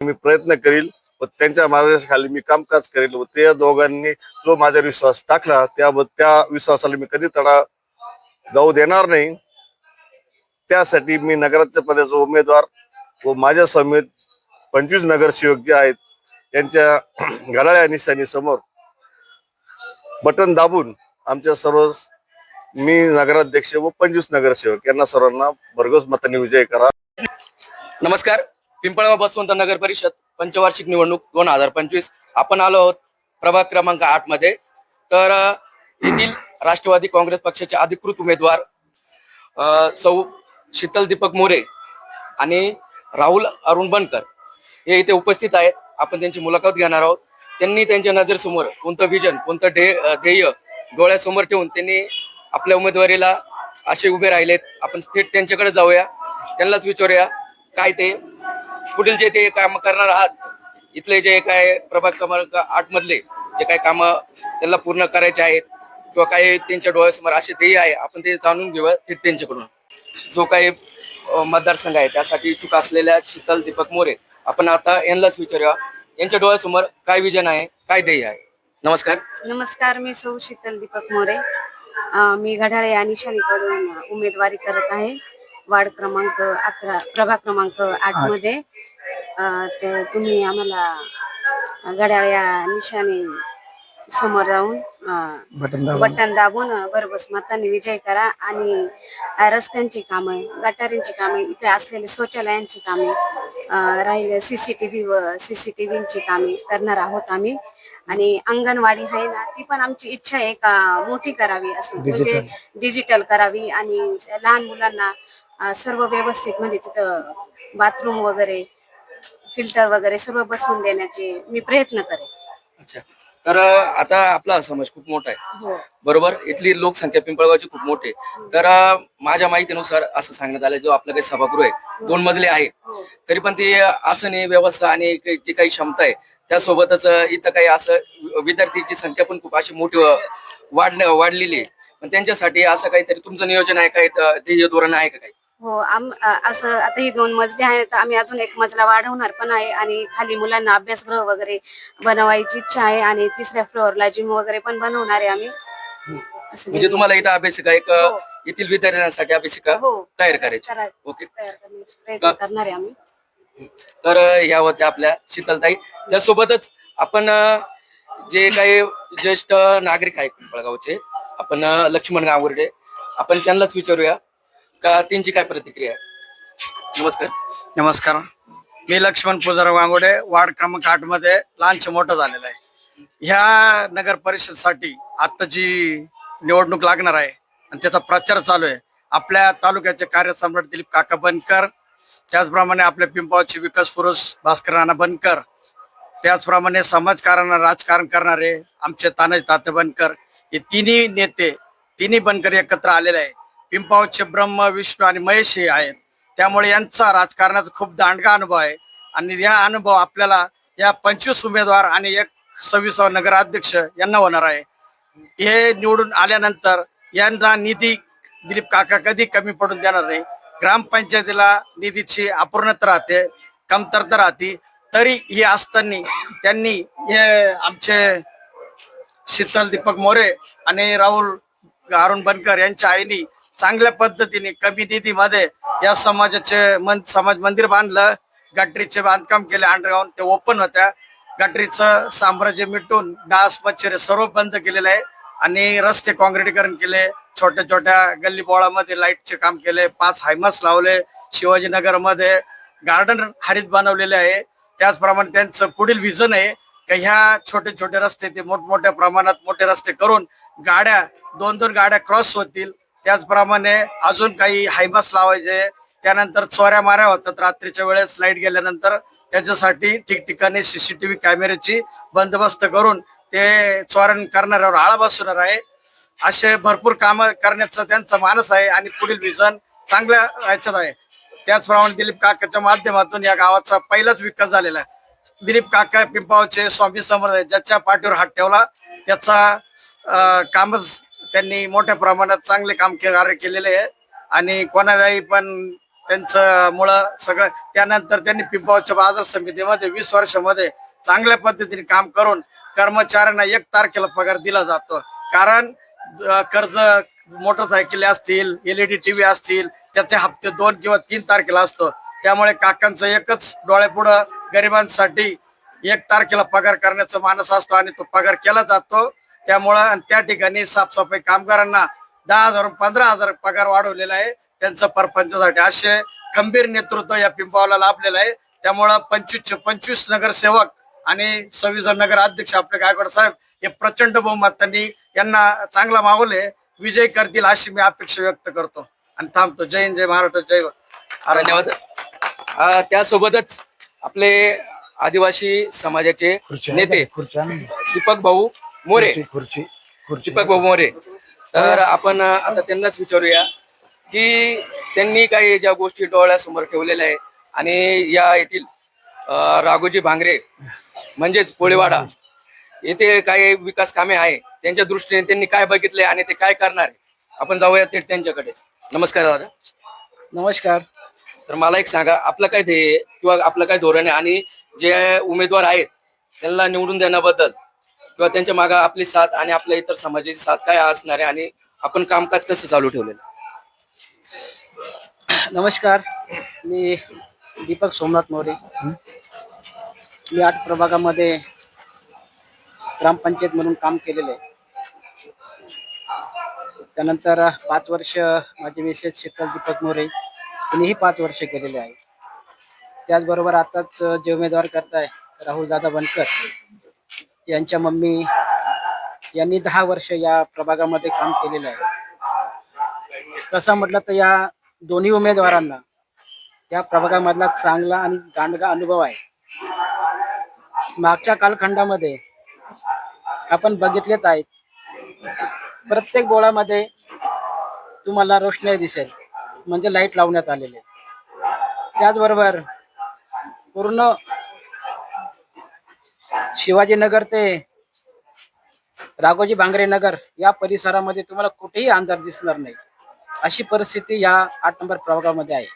मी प्रयत्न करील व त्यांच्या मार्गदर्शनाखाली मी कामकाज करेल व त्या दोघांनी जो माझ्यावर विश्वास टाकला त्या त्या विश्वासाला मी कधी तडा जाऊ देणार नाही. त्यासाठी मी नगराध्यक्ष पदाचा उमेदवार व माझ्या समेत पंचवीस नगरसेवक जे आहेत यांच्या घड्याळ्या निशाणी समोर बटन दाबून आमच्या सर्व मी नगराध्यक्ष व पंचवीस नगरसेवक यांना सर्वांना भरघोस मताने विजय करा. नमस्कार. पिंपळगाव बसवंत नगर परिषद पंचवार्षिक निवडणूक दोन हजार पंचवीस. आपण आलो आहोत प्रभाग क्रमांक आठमध्ये. तर येथील राष्ट्रवादी काँग्रेस पक्षाचे अधिकृत उमेदवार सौ शीतल दीपक मोरे आणि राहुल अरुण बनकर हे इथे उपस्थित आहेत. आपण त्यांची मुलाखत घेणार आहोत. त्यांनी त्यांच्या नजरेसमोर कोणतं विजन कोणतं ध्येय ध्येय डोळ्यासमोर ठेवून त्यांनी आपल्या उमेदवारीला असे उभे राहिलेत. आपण थेट त्यांच्याकडे जाऊया. त्यांनाच विचारूया काय ते पुढील जे ते काम करणार आहात इथले जे काय प्रभाग क्रमांक आठ मधले जे काही काम त्यांना पूर्ण करायचे आहेत किंवा काही त्यांच्या डोळ्यासमोर असे ध्येय आहे आपण ते जाणून घेऊया थेट त्यांच्याकडून. जो काही मतदारसंघ आहे त्यासाठी इच्छुक असलेल्या शीतल दीपक मोरे आपण आता यांनाच विचारूया. यांच्या डोळ्यासमोर काय विजन आहे काय ध्येय आहे? नमस्कार. नमस्कार मी सौ शीतल दीपक मोरे. मी घड्याळे या निशाणीकडून उमेदवारी करत आहे. वार्ड क्रमांक अकरा प्रभाग क्रमांक आठमध्ये ते तुम्ही आम्हाला घड्याळ या निशाणी समोर जाऊन बटन दाबून. भरघोस मतांनी विजय करा आणि रस्त्यांची कामं गटारींची कामे इथे असलेले शौचालयांची कामे राहिले सीसीटीव्ही व सीसीटीव्हीची कामे करणार आहोत आम्ही. आणि अंगणवाडी आहे ना ती पण आमची इच्छा आहे का मोठी करावी असं. म्हणजे डिजिटल करावी आणि लहान मुलांना सर्व व्यवस्थित म्हणजे तिथं बाथरूम वगैरे फिल्टर वगैरे सर्व बसवून देण्याचे मी प्रयत्न करेन. अच्छा. तर आता आपला समाज खूप मोठा आहे. हो. बरोबर? इथली लोकसंख्या पिंपळगावची खूप मोठी आहे. तर अ, माझ्या माहितीनुसार असं सांगण्यात आलं जो आपलं काही सभागृह आहे दोन मजले आहे हो. तरी पण ती आसने व्यवस्था आणि काही- जी काही क्षमता आहे त्यासोबतच अ, इथं काही असं वि- विद्यार्थ्यांची संख्या पण खूप अशी मोठी अ, वाढ वाढलेली आहे. पण त्यांच्यासाठी असं काहीतरी तुमचं नियोजन आहे अ, ध्येय धोरण आहे का काही? हो आम असं आता ही दोन मजले आहेत तर आम्ही अजून एक मजला वाढवणार पण आहे आणि खाली मुलांना अभ्यासगृह वगैरे बनवायची इच्छा आहे आणि तिसऱ्या फ्लोअरला जिम वगैरे पण बनवणार आहे आम्ही. असं म्हणजे तुम्हाला इथं अभ्यासिका एक हो. येथील विद्यार्थ्यांसाठी अभ्यासिका हो. तयार करायची. करा- ओके. तयार करण्याचे प्रयत्न करणार आहे आम्ही. तर अ, ह्या होत्या आपल्या शीतलताई. त्यासोबतच आपण अ, जे काही ज्येष्ठ नागरिक आहेत पिंपळगावचे आपण अ, लक्ष्मण गावर्डे आपण त्यांनाच विचारूया. का त्यांची काय प्रतिक्रिया आहे? नमस्कार. नमस्कार. मी लक्ष्मण पुजारा वांगोडे वार्ड क्रमांक आठमध्ये लहानशे मोठं झालेलं आहे. ह्या नगर परिषदसाठी आता जी निवडणूक लागणार आहे आणि त्याचा प्रचार चालू आहे आपल्या तालुक्याचे कार्यसम्राट दिलीप काका बनकर त्याचप्रमाणे आपल्या पिंपावचे विकास पुरुष भास्कर राणा बनकर त्याचप्रमाणे समाजकारण राजकारण करणारे आमचे तानाजी ताते बनकर हे तिन्ही नेते तिन्ही बनकर एकत्र आलेले आहे पिंपावचे ब्रह्म विष्णू आणि महेश हे आहेत. त्यामुळे यांचा राजकारणाचा खूप दांडगा अनुभव आहे. आणि या अनुभव आपल्याला या पंचवीस उमेदवार आणि एक सव्वीस नगराध्यक्ष यांना होणार आहे. हे निवडून आल्यानंतर यांना निधी दिलीप काका कधी कमी पडून देणार नाही. ग्रामपंचायतीला निधीची अपूर्णता राहते कमतरता राहते. तरी ही असताना त्यांनी हे आमचे शीतल दीपक मोरे आणि राहुल अरुण बनकर यांच्या आईनी चांगल्या पद्धतीने कमी निधीमध्ये या समाजाचे मन समाज मंदिर बांधलं. गटरीचे बांधकाम केले अंडरग्राऊंड ते ओपन होत्या. गटरीचं साम्राज्य मिटून डास मच्छर सर्व बंद केलेले आहे. आणि रस्ते काँक्रिटीकरण केले. छोट्या छोट्या गल्ली बोळामध्ये लाईटचे काम केले. पाच हायमास लावले शिवाजीनगरमध्ये. गार्डन हरित बनवलेले आहे. त्याचप्रमाणे त्यांचं पुढील विजन आहे का ह्या छोटे छोटे रस्ते ते मोठमोठ्या प्रमाणात मोठे रस्ते करून गाड्या दोन दोन गाड्या क्रॉस होतील. त्याचप्रमाणे अजून काही हायमास लावायचे त्यानंतर चोऱ्या माऱ्या होतात रात्रीच्या वेळेस लाइट गेल्यानंतर. त्याच्यासाठी ठिकठिकाणी सीसीटीव्ही कॅमेऱ्याची बंदोबस्त करून ते चोऱ्या करणाऱ्यावर आळा बसवणार आहे. असे भरपूर काम करण्याचा त्यांचा मानस आहे आणि पुढील विजन चांगल्या याच्यात आहे. त्याचप्रमाणे दिलीप काकाच्या माध्यमातून या गावाचा पहिलाच विकास झालेला आहे. दिलीप काका पिंपावचे स्वामी समर्थ ज्याच्या पाठीवर हात ठेवला. त्याचा कामच त्यांनी मोठ्या प्रमाणात चांगले काम कार्य केलेले आहे. आणि कोणालाही पण त्यांचं मुळं सगळं त्यानंतर त्यांनी पिंपावच्या बाजार समितीमध्ये वीस वर्षामध्ये चांगल्या पद्धतीने काम करून कर्मचाऱ्यांना एक तारखेला पगार दिला जातो. कारण कर्ज मोटरसायकली असतील एलईडी टीव्ही असतील त्याचे हप्ते दोन किंवा तीन तारखेला असतो. त्यामुळे काकांचं एकच डोळ्यापुढं गरिबांसाठी एक तारखेला पगार करण्याचा मानस असतो आणि तो पगार केला जातो. त्यामुळं आणि त्या ठिकाणी साफसफाई कामगारांना दहा हजार पंधरा हजार पगार वाढवलेला आहे. त्यांचं परपंचासाठी असे खंबीर नेतृत्व या पिंपावला लाभलेलं आहे. त्यामुळं पंचवीसचे पंचवीस नगरसेवक आणि सव्वीस नगर अध्यक्ष आपले गायकवाड साहेब हे प्रचंड बहुमतांनी यांना चांगला माहोले विजय करतील अशी मी अपेक्षा व्यक्त करतो. आणि थांबतो. जय हिंद जय महाराष्ट्र जय धन्यवाद. त्यासोबतच आपले आदिवासी समाजाचे नेते दीपक भाऊ मोरे. खुर्ची दीपक भाऊ मोरे. तर आपण आता त्यांनाच विचारूया की त्यांनी काही ज्या गोष्टी डोळ्यासमोर ठेवलेल्या आहे आणि या येथील अ, राघोजी भांगरे म्हणजेच पोळेवाडा येथे काही विकास कामे आहे त्यांच्या दृष्टीने त्यांनी काय बघितले आणि ते काय करणार आहे आपण जाऊया थेट त्यांच्याकडेच नमस्कार दादा. नमस्कार. तर मला एक सांगा आपलं काय ध्येय आहे किंवा आपलं काय धोरण आहे आणि जे उमेदवार आहेत त्यांना निवडून देण्याबद्दल किंवा त्यांच्या मागे आपली साथ आणि आपल्या इतर समाजाची साथ काय असणार आहे आणि आपण कामकाज कसं चालू ठेवलेलं नमस्कार. मी दीपक सोमनाथ मोरे. मी आठ प्रभागामध्ये ग्रामपंचायत म्हणून काम केलेलं आहे. त्यानंतर पाच वर्ष माझे मिसेस शीतल दीपक मोरे यांनीही पाच वर्ष केलेले आहे. त्याचबरोबर आताच जे उमेदवार करताय राहुल दादा बनकर यांच्या मम्मी यांनी दहा वर्ष या प्रभागामध्ये काम केलेलं आहे. तसं म्हटलं तर या दोन्ही उमेदवारांना या प्रभागामधला चांगला आणि दांडगा अनुभव आहे. मागच्या कालखंडामध्ये आपण बघितलेच आहेत. प्रत्येक बोळामध्ये तुम्हाला रोषणाई दिसेल. म्हणजे लाइट लावण्यात आलेले त्याचबरोबर पूर्ण शिवाजीनगर ते राघोजी भांगरे नगर या परिसरामध्ये तुम्हाला कुठेही अंधार दिसणार नाही. अशी परिस्थिती या आठ नंबर प्रभागामध्ये आहे.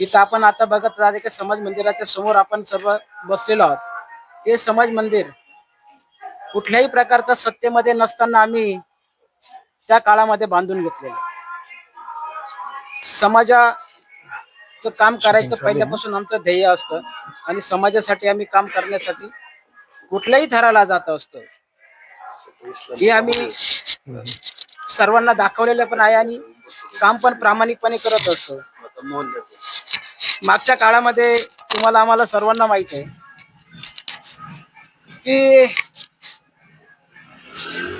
इथं आपण आता बघत राहते की समाज मंदिराच्या समोर आपण सर्व बसलेलो आहोत. हे समाज मंदिर कुठल्याही प्रकारचा सत्तेमध्ये नसताना आम्ही त्या काळामध्ये बांधून घेतलेलं समाजा काम करायचं पहिल्यापासून आमचं ध्येय असतं. आणि समाजासाठी आम्ही काम करण्यासाठी कुठल्याही थराला जात असतो. हे आम्ही सर्वांना दाखवलेलं पण आहे आणि काम पण प्रामाणिकपणे करत असतो. मागच्या काळामध्ये तुम्हाला आम्हाला सर्वांना माहीत आहे की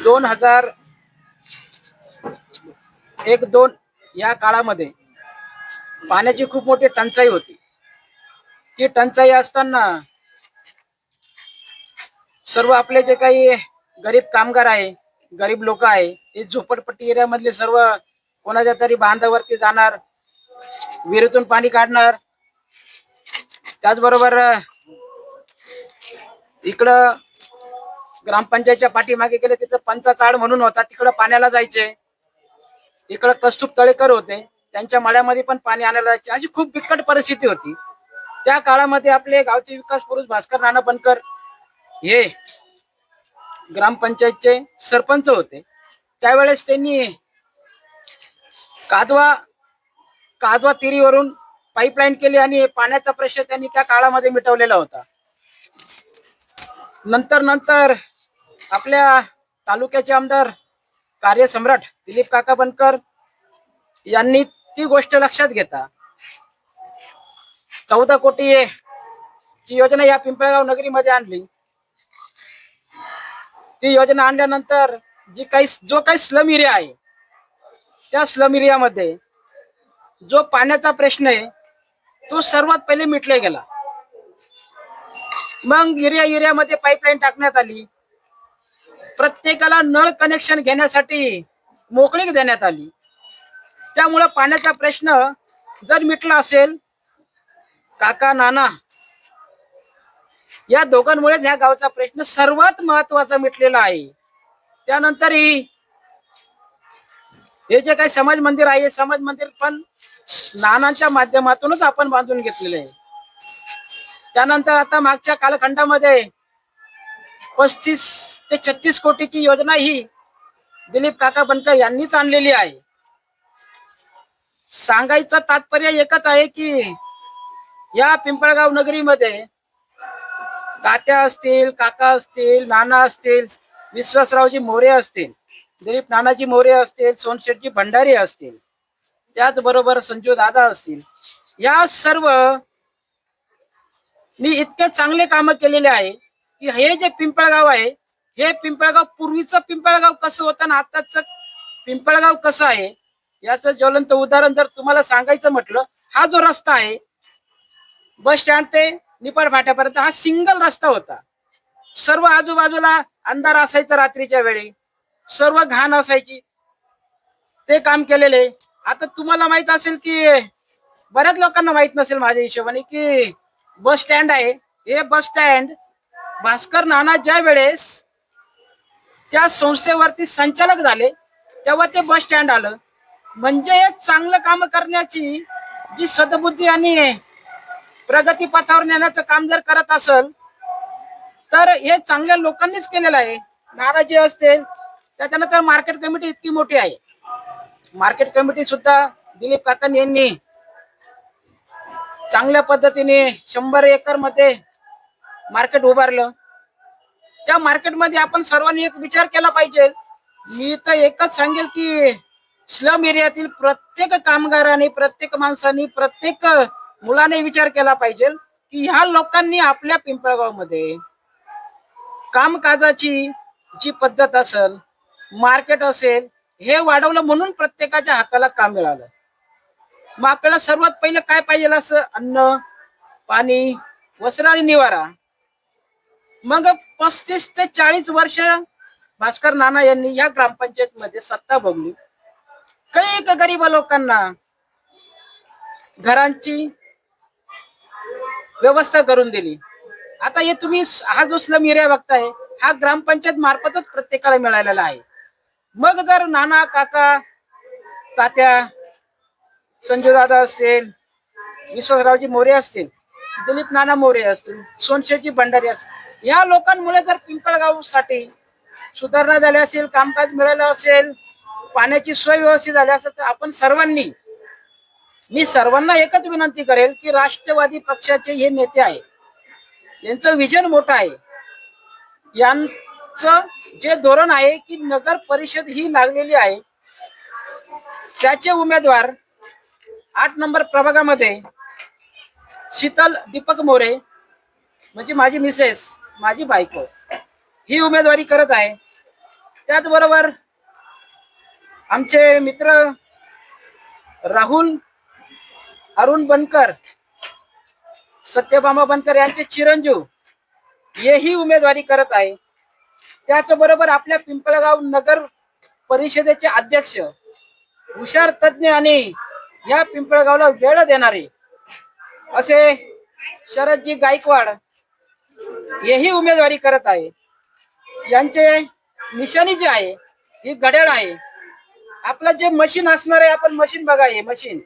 दोन हजार एक दोन या काळामध्ये पाण्याची खूप मोठी टंचाई होती. ती टंचाई असताना सर्व आपले जे काही गरीब कामगार आहे गरीब लोक आहे हे झोपडपट्टी एरियामधले सर्व कोणाच्या तरी बांधावरती जाणार विहिरीतून पाणी काढणार. त्याचबरोबर इकडं ग्रामपंचायतच्या पाठीमागे गेले तिथं पंचाचाड म्हणून होता तिकडं पाण्याला जायचे. इकडं कस्तूप तळेकर होते. त्यांच्या मळ्यामध्ये पण पाणी आणायला जायचे. अशी खूप बिकट परिस्थिती होती. त्या काळामध्ये आपले गावचे विकास पुरुष भास्कर नाना बनकर हे ग्रामपंचायतचे सरपंच होते. त्यावेळेस त्यांनी कादवा कादवा तिरीवरून पाईपलाईन केली आणि पाण्याचा प्रश्न त्यांनी त्या काळामध्ये मिटवलेला होता. नंतर नंतर आपल्या तालुक्याचे आमदार कार्यसम्राट दिलीप काका बनकर यांनी ती गोष्ट लक्षात घेता. चौदा कोटी ची योजना या पिंपळगाव नगरीमध्ये आणली. ती योजना आणल्यानंतर जी काही जो काही स्लम एरिया आहे त्या स्लम एरियामध्ये जो पाण्याचा प्रश्न आहे तो सर्वात पहिले मिटला गेला. मग एरिया एरियामध्ये पाईपलाईन टाकण्यात आली. प्रत्येकाला नळ कनेक्शन घेण्यासाठी मोकळीक देण्यात आली. त्यामुळं पाण्याचा प्रश्न जर मिटला असेल काका नाना या दोघांमुळे ह्या गावचा प्रश्न सर्वात महत्त्वाचा मिटलेला आहे. त्यानंतर ही हे जे काही समाज मंदिर आहे समाज मंदिर पण नानांच्या माध्यमातूनच आपण बांधून घेतलेले आहे. त्यानंतर आता मागच्या कालखंडामध्ये पस्तीस ते छत्तीस कोटीची योजना ही दिलीप काका बनकर यांनीच आणलेली आहे. सांगायचं तात्पर्य एकच आहे की या पिंपळगाव नगरीमध्ये तात्या असतील काका असतील नाना असतील विश्वासरावजी मोरे असतील दिलीप नानाजी मोरे असतील सोनशेटजी भंडारी असतील त्याचबरोबर संजू दादा असतील या सर्व मी इतके चांगले काम केलेले आहे की हे जे पिंपळगाव आहे हे पिंपळगाव पूर्वीचं पिंपळगाव कसं होतं आणि आताच पिंपळगाव कसं आहे याचं ज्वलंत उदाहरण जर तुम्हाला सांगायचं म्हटलं हा जो रस्ता आहे बस स्टँड ते निपाड फाट्यापर्यंत हा सिंगल रस्ता होता. सर्व आजूबाजूला अंधार असायचा रात्रीच्या वेळी. सर्व घाण असायची. ते काम केलेले. आता तुम्हाला माहीत असेल की बऱ्याच लोकांना माहीत नसेल माझ्या हिशोबाने की बस स्टँड आहे. हे बस स्टँड भास्कर नाना ज्या वेळेस त्या संस्थेवरती संचालक झाले तेव्हा ते बस स्टँड आलं. म्हणजे चांगलं काम करण्याची जी सदबुद्धी आणि प्रगती पथावर नेण्याचं काम जर करत असल तर हे चांगल्या लोकांनीच केलेलं आहे. नाराजी असतील त्याच्यानंतर मार्केट कमिटी इतकी मोठी आहे. मार्केट कमिटी सुद्धा दिलीप काकन यांनी चांगल्या पद्धतीने शंभर एकरमध्ये मार्केट उभारलं. त्या मार्केटमध्ये आपण सर्वांनी एक विचार केला पाहिजे. मी तर एकच सांगेल की स्लम एरियातील प्रत्येक कामगाराने प्रत्येक माणसाने प्रत्येक मुलाने विचार केला पाहिजे की ह्या लोकांनी आपल्या पिंपळगावमध्ये कामकाजाची जी पद्धत असेल मार्केट असेल हे वाढवलं म्हणून प्रत्येकाच्या हाताला काम मिळालं. मग आपल्याला सर्वात पहिलं काय पाहिजे असं? अन्न पाणी वस्त्र आणि निवारा. मग पस्तीस ते चाळीस वर्ष भास्कर नाना यांनी या ग्रामपंचायत मध्ये सत्ता भोगली कैक गरीब लोकांना? घरांची व्यवस्था करून दिली. आता हे तुम्ही हा जो स्लम एरिया बघताय हा ग्रामपंचायत मार्फतच प्रत्येकाला मिळालेला आहे. मग जर नाना काका तात्या संजय दादा असतील विश्वासरावजी मोरे असतील दिलीप नाना मोरे असतील सोनशेटजी भंडारी असतील या लोकांमुळे जर पिंपळगावसाठी सुधारणा झाली असेल कामकाज मिळालं असेल पाण्याची सोय व्यवस्थित झाली असेल तर आपण सर्वांनी मी सर्वांना एकच विनंती करेल की राष्ट्रवादी पक्षाचे हे नेते आहे यांचं विजन मोठं आहे. यांचं जे धोरण आहे की नगर परिषद ही लागलेली आहे त्याचे उमेदवार आठ नंबर प्रभागामध्ये शीतल दीपक मोरे म्हणजे माझी मिसेस माझी बायको ही उमेदवारी करत आहे. त्याचबरोबर आमचे मित्र राहुल अरुण बनकर सत्यभामा बनकर यांचे चिरंजीव हेही उमेदवारी करत आहे. त्याचबरोबर आपल्या पिंपळगाव नगर परिषदेचे अध्यक्ष हुशार तज्ञ आणि या पिंपळगावला वेळ देणारे असे शरदजी गायकवाड हेही उमेदवारी करत आहे. यांचे निशाणी जे आहे ही घड्याळ आहे. आपलं जे मशीन असणार आहे आपण मशीन बघा हे मशीन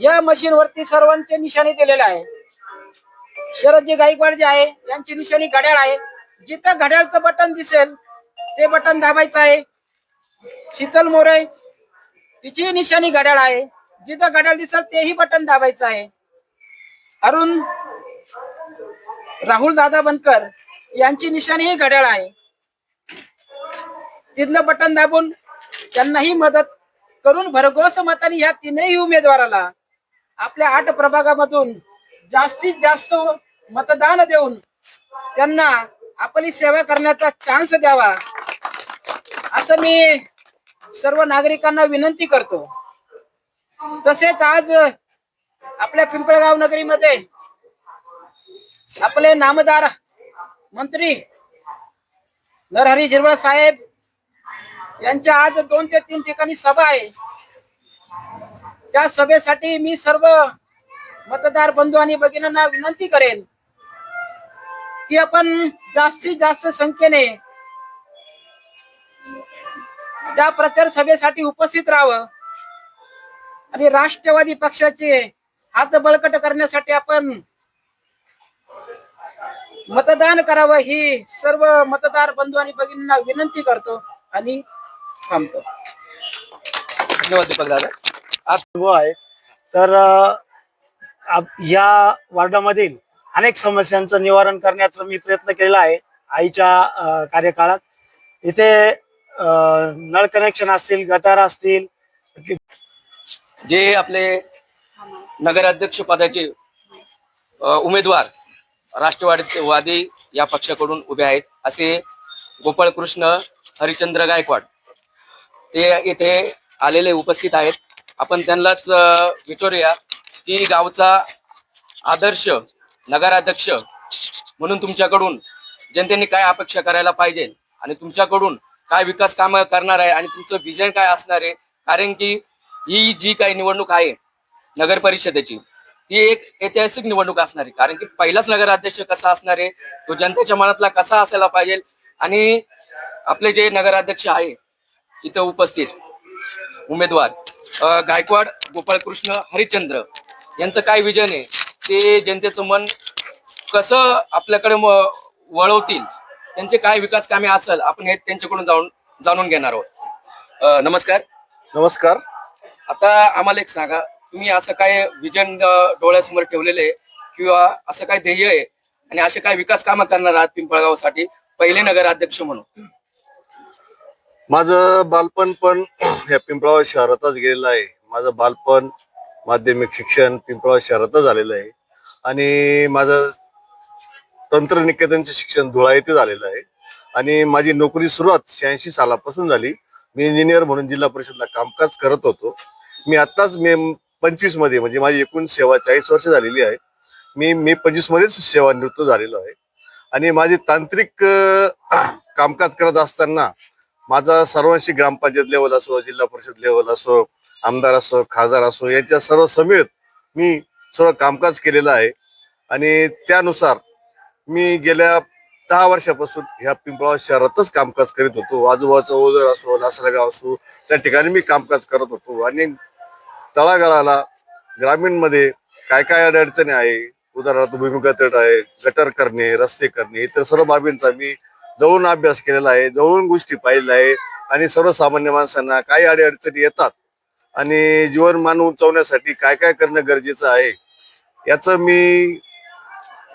या मशीन वरती सर्वांचे निशाणी दिलेले आहे. शरदजी गायकवाड जे आहे यांची निशाणी घड्याळ आहे. जिथं घड्याळचं बटन दिसेल ते बटन दाबायचं आहे. शीतल मोरे तिची निशाणी घड्याळ आहे. जिथं घड्याळ दिसेल तेही बटन दाबायचं आहे. अरुण राहुल दादा बनकर यांची निशाणी ही घड्याळ आहे. तिथलं बटन दाबून त्यांनाही मदत करून भरघोस मताने ह्या तीनही उमेदवाराला आपल्या आठ प्रभागामधून जास्तीत जास्त मतदान देऊन त्यांना आपली सेवा करण्याचा चान्स द्यावा असं मी सर्व नागरिकांना विनंती करतो. तसेच आज आपल्या पिंपळगाव नगरीमध्ये आपले नामदार मंत्री नरहरी झिरवळ साहेब यांच्या आज दोन ते तीन ठिकाणी सभा आहे. त्या सभेसाठी मी सर्व मतदार बंधू आणि भगिनींना विनंती करेन की आपण जास्तीत जास्त संख्येने त्या प्रचार सभेसाठी उपस्थित राहावं आणि राष्ट्रवादी पक्षाचे हात बळकट करण्यासाठी आपण मतदान करावं ही सर्व मतदार बंधू आणि भगिनींना विनंती करतो आणि थांबतो. धन्यवाद दीपक दादा. अनुभव आहे. तर आप- या वार्डामधील अनेक समस्यांचं निवारण करण्याचा मी प्रयत्न केलेला आहे आईच्या अ, कार्यकाळात. इथे अ, नळ कनेक्शन असतील गटार असतील जे आपले नगराध्यक्ष पदाचे अ, उमेदवार राष्ट्रवादी या पक्षाकडून उभे आहेत असे गोपाळकृष्ण हरिचंद्र गायकवाड ते इथे आलेले उपस्थित आहेत. आपण त्यांनाच विचारूया की गावचा आदर्श नगराध्यक्ष म्हणून तुमच्याकडून जनतेने काय अपेक्षा करायला पाहिजे आणि तुमच्याकडून काय विकास कामं करणार आहे आणि तुमचं विजन काय असणार आहे? कारण की ही जी काही निवडणूक आहे नगर परिषदेची ती एक ऐतिहासिक निवडणूक असणार आहे. कारण की पहिलाच नगराध्यक्ष कसा असणार आहे? तो जनतेच्या मनातला कसा असायला पाहिजे? आणि आपले जे नगराध्यक्ष आहे इथं उपस्थित उमेदवार गायकवाड गोपाळकृष्ण हरिचंद्र यांचं काय विजन आहे? ते जनतेचं मन कसं आपल्याकडे वळवतील? त्यांचे काय विकास कामे असेल आपण हे त्यांच्याकडून जाऊन जाणून घेणार आहोत. नमस्कार. नमस्कार. आता आम्हाला एक सांगा तुम्ही असं काय विजन डोळ्यासमोर ठेवलेले आहे किंवा असं काय ध्येय आहे? आणि असे काय विकास कामं करणार आहात पिंपळगावसाठी? पहिले नगराध्यक्ष म्हणून. माझं बालपण पण या पिंपळावर शहरातच गेलेलं आहे. माझं बालपण माध्यमिक शिक्षण पिंपळावर शहरातच झालेलं आहे. आणि माझं तंत्रनिकेतनचे शिक्षण धुळा येथे झालेलं आहे. आणि माझी नोकरी सुरुवात शहाऐंशी सालापासून झाली. मी इंजिनियर म्हणून जिल्हा परिषदला कामकाज करत होतो. मी आत्ताच मे पंचवीसमध्ये म्हणजे माझी एकूण सेवा चाळीस वर्ष झालेली आहे. मी मे पंचवीस मध्येच सेवानिवृत्त झालेलो आहे. आणि माझे तांत्रिक कामकाज करत असताना माझा सर्वांशी ग्रामपंचायत लेवल असो जिल्हा परिषद लेवल असो आमदार असो खासदार असो यांच्या सर्व समेत मी सर्व कामकाज केलेलं आहे. आणि त्यानुसार मी गेल्या दहा वर्षापासून ह्या पिंपळा शहरातच कामकाज करीत होतो. आजूबाजूचा ओझर असो लासलगाव असो त्या ठिकाणी मी कामकाज करत होतो. आणि तळागाळाला ग्रामीणमध्ये काय काय अडचणी आहे उदाहरणार्थ भूमिगत तट आहे गटर करणे रस्ते करणे इतर सर्व बाबींचा मी जवळून अभ्यास केलेला आहे जवळून गोष्टी पाहिलेल्या आहे आणि सर्वसामान्य माणसांना काही अडीअडचणी येतात आणि जीवनमान उंचवण्यासाठी काय काय करणं गरजेचं आहे याचं मी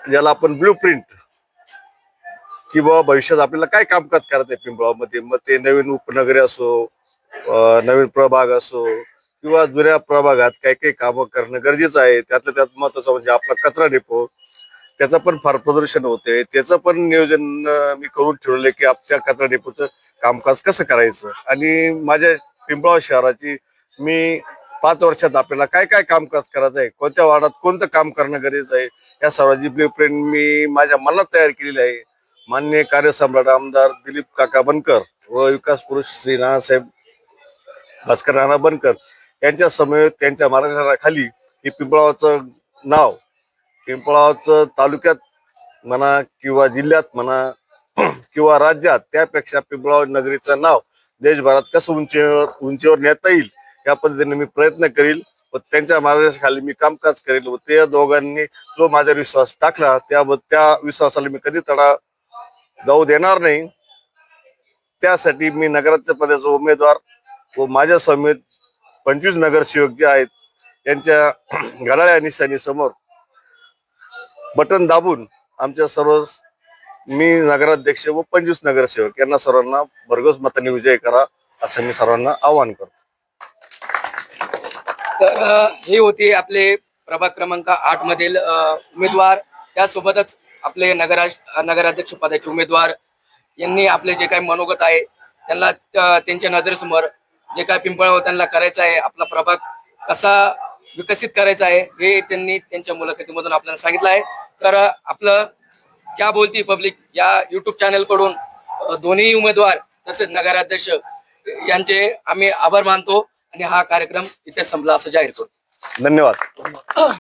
ज्याला आपण ब्ल्यू प्रिंट की बाबा भविष्यात आपल्याला काय कामकाज करायचं आहे पिंपळामध्ये मग ते नवीन उपनगरे असो नवीन प्रभाग असो किंवा जुन्या प्रभागात काही काही कामं करणं गरजेचं आहे त्यातलं त्यात महत्वाचं म्हणजे आपला कचरा डेपो त्याचं पण फार प्रदर्शन होते. त्याचं पण नियोजन मी करून ठेवलेलं की आपल्या कचरा डेपोचं कामकाज कसं करायचं? आणि माझ्या पिंपळाव शहराची मी पाच वर्षात आपल्याला काय काय कामकाज करायचं आहे? कोणत्या वार्डात कोणतं काम करणं गरजेचं आहे? या सर्वांची ब्ल्यू प्रिंट मी माझ्या मनात तयार केलेली आहे. मान्य कार्यसम्राट आमदार दिलीप काका बनकर व विकास पुरुष श्री नानासाहेब भास्कर नाना बनकर यांच्या समवेत त्यांच्या मार्गदर्शनाखाली हे पिंपळावचं नाव पिंपळावचं तालुक्यात म्हणा किंवा जिल्ह्यात म्हणा किंवा राज्यात त्यापेक्षा पिंपळाव नगरीचं नाव देशभरात कसं उंचीवर उंचीवर नेता येईल या पद्धतीने मी प्रयत्न करील व त्यांच्या मार्गदर्शनाखाली मी कामकाज करेल व त्या दोघांनी जो माझ्यावर विश्वास टाकला त्या त्या विश्वासाला मी कधी तडा जाऊ देणार नाही. त्यासाठी मी नगराध्यक्ष पदाचा उमेदवार व माझ्या समेत पंचवीस नगरसेवक जे आहेत त्यांच्या घड्याळ्या निशाणीसमोर बटन दाबून आमच्या सर्व मी नगराध्यक्ष व पंचवीस नगरसेवक यांना सर्वांना भरघोस मताने विजय करा असं मी सर्वांना आवाहन करतो. तर हे होते आपले प्रभाग क्रमांक आठ मधील उमेदवार. त्यासोबतच आपले नगरा नगराध्यक्ष पदाचे उमेदवार यांनी आपले जे काही मनोगत आहे त्यांना त्यांच्या नजरेसमोर जे काय पिंपळावर त्यांना करायचं आहे आपला प्रभाग कसा विकसित करायचा आहे हे त्यांनी त्यांच्या मुलाखतीमधून आपल्याला सांगितलं आहे. तर आपलं क्या बोलती पब्लिक या युट्यूब चॅनलकडून अ, दोन्ही उमेदवार तसेच नगराध्यक्ष यांचे आम्ही आभार मानतो आणि हा कार्यक्रम इथे संपला असं जाहीर करतो. धन्यवाद.